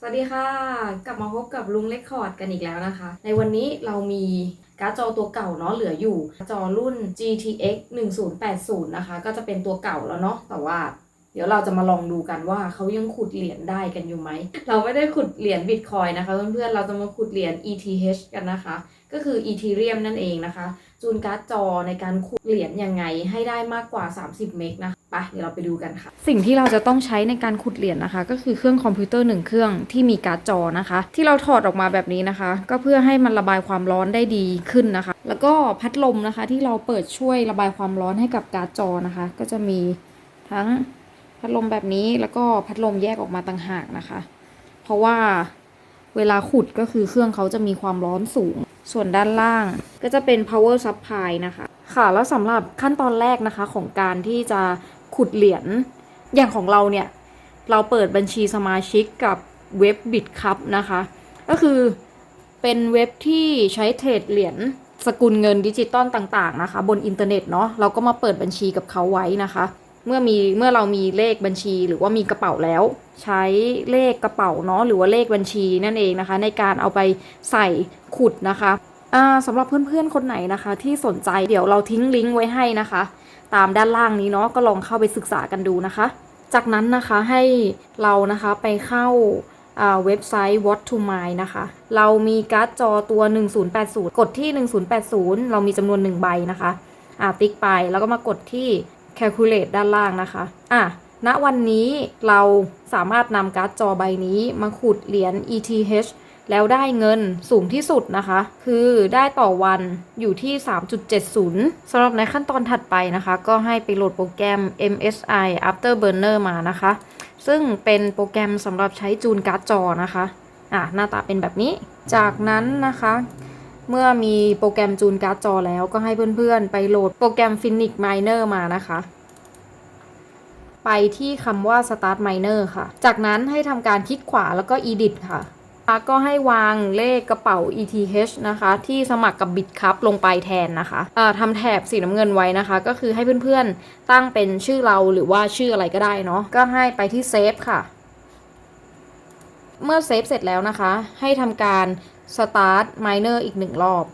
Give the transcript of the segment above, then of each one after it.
สวัสดีค่ะ กลับมาพบกับลุงเลคคอร์ดกันอีกแล้วนะคะ ในวันนี้เรามีการ์ดจอตัวเก่าเนาะเหลืออยู่ จอรุ่น GTX 1080 นะคะ ก็จะเป็นตัวเก่าแล้วเนาะแต่ว่าเดี๋ยวเราจะมาลองดูกันว่าเขายังขุดเหรียญได้กันอยู่ไหม เราไม่ได้ขุดเหรียญบิตคอยนะคะ เพื่อนๆ เราจะมาขุดเหรียญ ETH กันนะคะ ก็คือ Ethereum นั่นเองนะคะ จูนการ์ดจอในการขุดเหรียญยังไงให้ได้มากกว่า 30 เมกนะคะ ไปเดี๋ยวเราไปดูกันค่ะ สิ่งที่เราจะต้องใช้ในการขุดเหรียญนะคะ ก็คือเครื่องคอมพิวเตอร์หนึ่งเครื่องที่มีการ์ดจอนะคะ ที่เราถอดออกมาแบบนี้นะคะ ก็เพื่อให้มันระบายความร้อนได้ดีขึ้นนะคะ แล้วก็พัดลมนะคะที่เราเปิดช่วยระบายความร้อนให้กับการ์ดจอนะคะ ก็จะมีทั้งพัดลมแบบนี้แล้วก็พัดลมแยกออกมาต่างหากนะคะ เพราะว่าเวลาขุดก็คือเครื่องเขาจะมีความร้อนสูง ส่วนด้านล่างก็จะเป็น power supply นะคะ ค่ะแล้วสำหรับขั้นตอนแรกนะคะของการที่จะ ขุดเหรียญอย่างของเราเนี่ย เราเปิดบัญชีสมาชิกกับเว็บ BitCup นะคะ ก็คือเป็นเว็บที่ใช้เทรดเหรียญสกุลเงินดิจิตอลต่างๆนะคะ บนอินเทอร์เน็ตเนาะเราก็มาเปิดบัญชีกับเขาไว้นะคะ เมื่อมีเมื่อเรามีเลขบัญชีหรือว่ามีกระเป๋าแล้ว ใช้เลขกระเป๋าเนาะหรือว่าเลขบัญชีนั่นเองนะคะ ในการเอาไปใส่ขุดนะคะสำหรับเพื่อนๆคนไหนนะคะ ที่สนใจเดี๋ยวเราทิ้งลิงก์ไว้ให้นะคะ ตามด้านล่างนี้เนาะก็ลองเข้าไปศึกษากันดูนะคะ จากนั้นนะคะให้เรานะคะไปเข้าเว็บไซต์ What to Mine นะคะ เรามีการ์ดจอตัว 1080 กดที่ 1080 เรามีจำนวน 1 ใบนะคะอ่าติ๊กไปแล้วก็มากดที่ calculate ด้านล่างนะคะอะณวันนี้เราสามารถนำการ์ดจอใบนี้มาขุดเหรียญ ETH แล้วได้เงินสูงที่สุดนะคะ คือได้ต่อวันอยู่ที่ 3.70สำหรับในขั้นตอนถัดไปนะคะ ก็ให้ไปโหลดโปรแกรม MSI Afterburner มานะคะ ซึ่งเป็นโปรแกรมสำหรับใช้จูนการ์ดจอนะคะอะหน้าตาเป็นแบบนี้ จากนั้นนะคะ เมื่อมีโปรแกรมจูนการ์ดจอแล้วก็ให้เพื่อนๆ ไปโหลดโปรแกรม Phoenix Miner มานะคะไปที่คำว่า Start Miner ค่ะ จากนั้นให้ทำการคลิกขวาแล้วก็ Edit ค่ะ ก็ให้วางเลขกระเป๋า ETH นะคะ ที่สมัครกับ BitCup ลงไปแทนนะคะะทำแถบสีน้ำเงินไว้นะคะ ก็คือให้เพื่อนๆตั้งเป็นชื่อเราหรือว่าชื่ออะไรก็ได้เนาะก็ให้ไปที่เซฟค่ะ เมื่อเซฟเสร็จแล้วนะคะ ให้ทำการ Start Miner อีกหนึ่งรอบ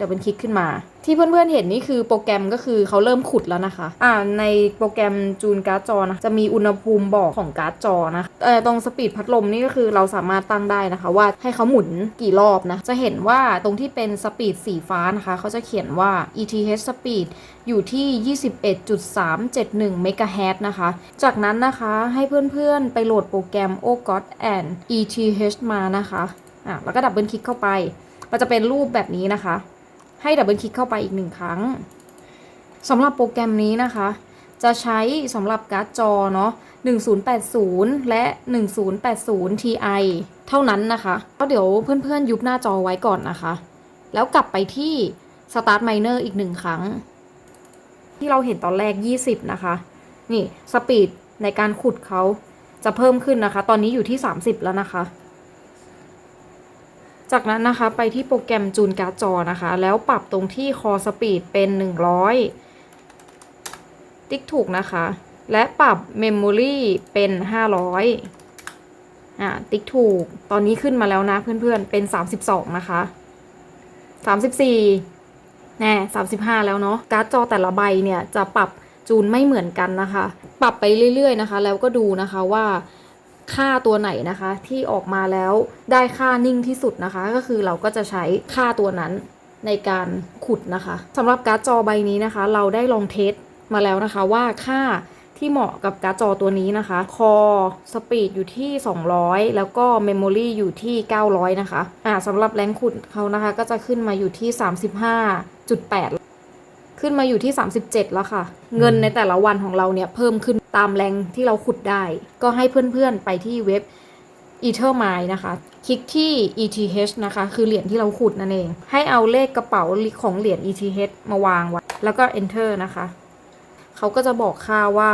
ดี๋ยวเป็นคลิกขึ้นมา ที่เพื่อนๆเห็นนี่คือโปรแกรมก็คือเขาเริ่มขุดแล้วนะคะ อ่าในโปรแกรมจูนการ์ดจอนะจะมีอุณหภูมิบอกของการ์ดจอนะเอ่อตรงสปีดพัดลมนี่ก็คือเราสามารถตั้งได้นะคะ ว่าให้เขาหมุนกี่รอบนะ จะเห็นว่าตรงที่เป็นสปีดสีฟ้านะคะเขาจะเขียนว่า ETH speed อยู่ที่ 21.371 เมกะเฮตนะคะ จากนั้นนะคะให้เพื่อนๆไปโหลดโปรแกรม o g o t and ETH มานะคะอะแล้วก็ดับเบิลคลิกเข้าไป มันจะเป็นรูปแบบนี้นะคะ ให้ดับเบิลคลิกเข้าไปอีกหนึ่งครั้งสำหรับโปรแกรมนี้นะคะ จะใช้สำหรับการ์ดจอเนาะ1080 และ 1080 Ti เท่านั้นนะคะ ก็เดี๋ยวเพื่อนๆ ยุบหน้าจอไว้ก่อนนะคะ แล้วกลับไปที่ Start Miner อีกหนึ่งครั้ง ที่เราเห็นตอนแรก 20 นะคะ นี่ สปีดในการขุดเขาจะเพิ่มขึ้นนะคะ ตอนนี้อยู่ที่ 30 แล้วนะคะ จากนั้นนะคะไปที่โปรแกรมจูนการ์ดจอนะคะ แล้วปรับตรงที่คอสปีดเป็น 100 ติ๊กถูกนะคะ และปรับเมมโมรีเป็น 500อ่าติ๊กถูก ตอนนี้ขึ้นมาแล้วนะเพื่อนๆ เป็น 32 นะคะ 34แน่35 แล้วเนาะ การ์ดจอแต่ละใบเนี่ยจะปรับจูนไม่เหมือนกันนะคะ ปรับไปเรื่อยๆนะคะ แล้วก็ดูนะคะว่า ค่าตัวไหนนะคะที่ออกมาแล้วได้ค่านิ่งที่สุดนะคะ ก็คือเราก็จะใช้ค่าตัวนั้นในการขุดนะคะสำหรับการ์ดจอใบนี้นะคะ เราได้ลองเทสมาแล้วนะคะว่าค่าที่เหมาะกับการ์ดจอตัวนี้นะคะ คอสปีดอยู่ที่ 200 แล้วก็เมมโมรีอยู่ที่ 900 นะคะ อ่าสำหรับแรงขุดเขานะคะ ก็จะขึ้นมาอยู่ที่ 35.8 ขึ้นมาอยู่ที่ 37 แล้วค่ะ เงินในแต่ละวันของเราเนี่ยเพิ่มขึ้นตามแรงที่เราขุดได้ ก็ให้เพื่อนๆไปที่เว็บ Ethermine นะคะ คลิกที่ ETH นะคะ คือเหรียญที่เราขุดนั่นเอง ให้เอาเลขกระเป๋าของเหรียญ ETH มาวางไว้แล้วก็ Enter นะคะ เขาก็จะบอกค่าว่า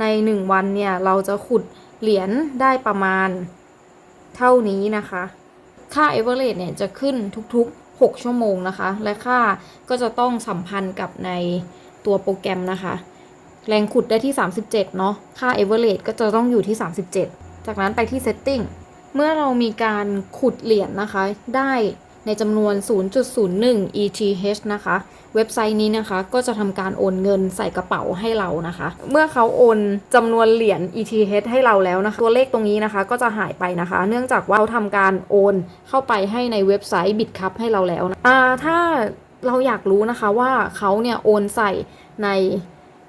ใน 1 วันเนี่ย เราจะขุดเหรียญได้ประมาณเท่านี้นะคะ ค่า average เนี่ยจะขึ้นทุกๆ 6 ชั่วโมงนะคะ และค่าก็จะต้องสัมพันธ์กับในตัวโปรแกรมนะคะ แรงขุดได้ที่ 37 เนาะ ค่า average ก็จะต้องอยู่ที่ 37 จากนั้นไปที่ setting เเมื่อเรามีการขุดเหรียญนะคะ ได้ ในจำนวน 0.01 ETH นะคะ เว็บไซต์นี้นะคะก็จะทำการโอนเงินใส่กระเป๋าให้เรานะคะ เมื่อเขาโอนจำนวนเหรียญ ETH ให้เราแล้วนะคะ ตัวเลขตรงนี้นะคะก็จะหายไปนะคะ เนื่องจากว่าเขาทำการโอนเข้าไปให้ในเว็บไซต์ BitCup ให้เราแล้วนะอ่าถ้าเราอยากรู้นะคะว่าเขาเนี่ยโอนใส่ใน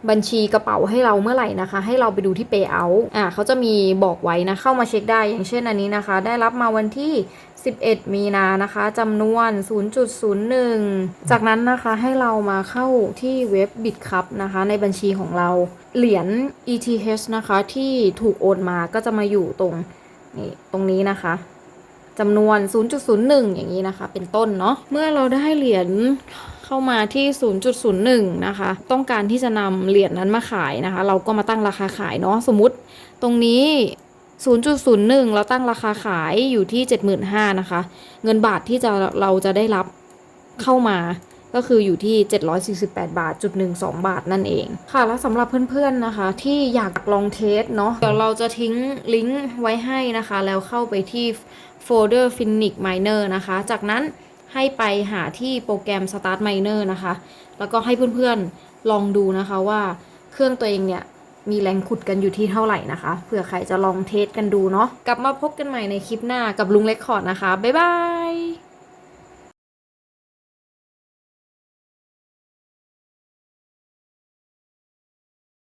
บัญชีกระเป๋าให้เราเมื่อไหร่นะคะ ให้เราไปดูที่ Payout อ่าเขาจะมีบอกไว้นะ เข้ามาเช็คได้ อย่างเช่นอันนี้นะคะ ได้รับมาวันที่ 11 มีนานะคะจำนวน 0.01 จากนั้นนะคะให้เรามาเข้าที่เว็บ BitCup นะคะ ในบัญชีของเรา เหรียญ ETH นะคะที่ถูกโอนมาก็จะมาอยู่ตรงนี่ตรงนี้นะคะจำนวน 0.01 อย่างนี้นะคะ เป็นต้นเนาะ เมื่อเราได้เหรียญ เข้ามาที่ 0.01 นะคะ ต้องการที่จะนำเหรียญนั้นมาขายนะคะ เราก็มาตั้งราคาขายเนาะสมมุติตรงนี้ 0.01 เราตั้งราคาขายอยู่ที่ 75,000นะคะ เงินบาทที่จะเราจะได้รับเข้ามาก็คืออยู่ที่ 748 บาทจุด12บาทนั่นเอง ค่ะ แล้วสำหรับเพื่อนๆนะคะ ที่อยากลองเทสเนาะเดี๋ยวเราจะทิ้งลิงก์ไว้ให้นะคะ แล้วเข้าไปที่โฟลเดอร์ Phoenix Miner นะคะ จากนั้น ให้ไปหาที่โปรแกรม Start Miner นะคะ แล้วก็ให้เพื่อนๆลองดูนะคะว่าเครื่องตัวเองเนี่ยมีแรงขุดกันอยู่ที่เท่าไหร่นะคะเผื่อใครจะลองเทสกันดูเนาะกลับมาพบกันใหม่ในคลิปหน้ากับลุงเล็กคอร์ดนะคะ บ๊ายบาย